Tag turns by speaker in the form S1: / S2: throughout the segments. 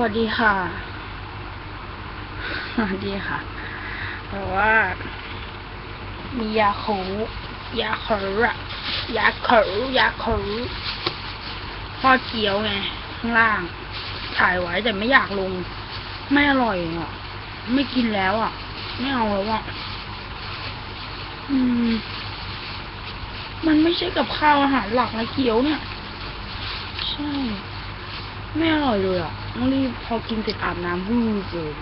S1: วัสดีค่ะ สวัสดีค่ะแต่ว่า มียาคูยาคูอะยาคูยาคูทอดเกี๊ยวไง ข้างล่าง ถ่ายไว้แต่ไม่อยากลง ไม่อร่อยอะ ไม่กินแล้วอะ ไม่เอาแล้วอะ อืม มันไม่ใช่กับข้าวอาหารหลักนะเกี๊ยวเนี่ย ใช่ ไม่อร่อยเลยอะต้องรีบพอกินเสร็จอาบน้ำวูบเลย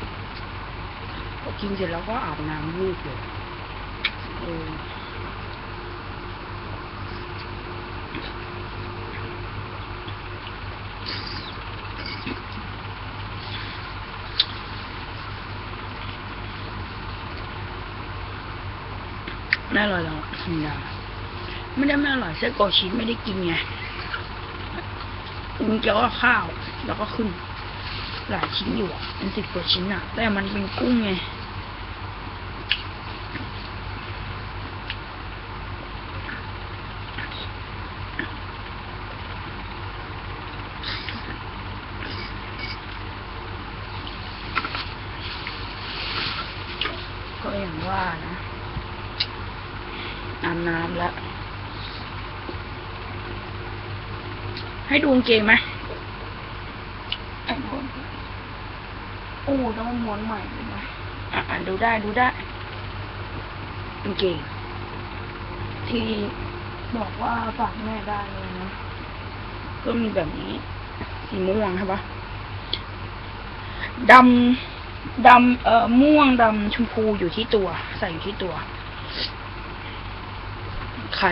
S1: พอกินเสร็จแล้วก็อาบน้ำวูบเลยเออไม่อร่อยหรอกธรรมดาไม่ได้ไม่อร่อยไส้กรอกชิ้นไม่ได้กินไง มันเกี่ยวกับข้าว แล้วก็ขึ้น หลายชิ้นอยู่เป็นสิบกว่าชิ้นอะแต่มันเป็นกุ้งไงก็อย่างว่านะอาบน้ำแล้ว ให้ดูกางเกงไหมไอ้คนโอ้ต้องม้วนใหม่เลยนะอะอะดูได้ดูได้กางเกงที่บอกว่าฝากแม่ได้เลยนะ ก็มีแบบนี้ สีม่วงใช่ปะดำดำเอ่อม่วงดำชมพูอยู่ที่ตัว ใส่อยู่ที่ตัวไข่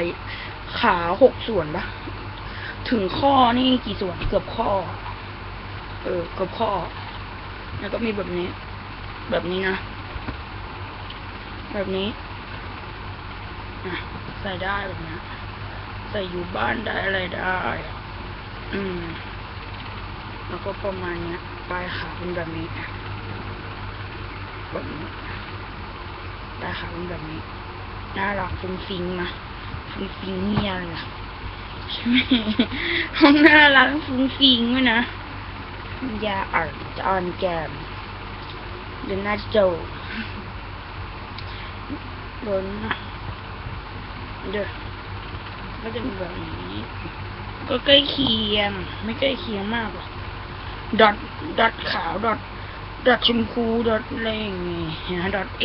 S1: ขาหกส่วนปะ ถึงข้อนี่กี่ส่วนเกือบข้อ เออเกือบข้อ แล้วก็มีแบบนี้ แบบนี้นะ แบบนี้อะใส่ได้แบบนี้ใส่อยู่บ้านได้อะไรได้ อืม แล้วก็ประมาณเนี้ยปลายขาเป็นแบบนี้แบบนี้ปลายขาเป็นแบบนี้น่ารักฟุ้งฟิงนะฟุ้งฟิงเงียเลยล่ะ หมห้องน่ารักฟุ้งฟิงด้วยนะยาอ่านจอนแกมเดนน่าโจโดนนะเด้อก็จะมีแบบนี้ ก็ใกล้เคียง ไม่ใกล้เคียงมากหรอกดอทดอทขาวดอทดอทชมพูดอทอะไรอย่างงี้นะดอทเอ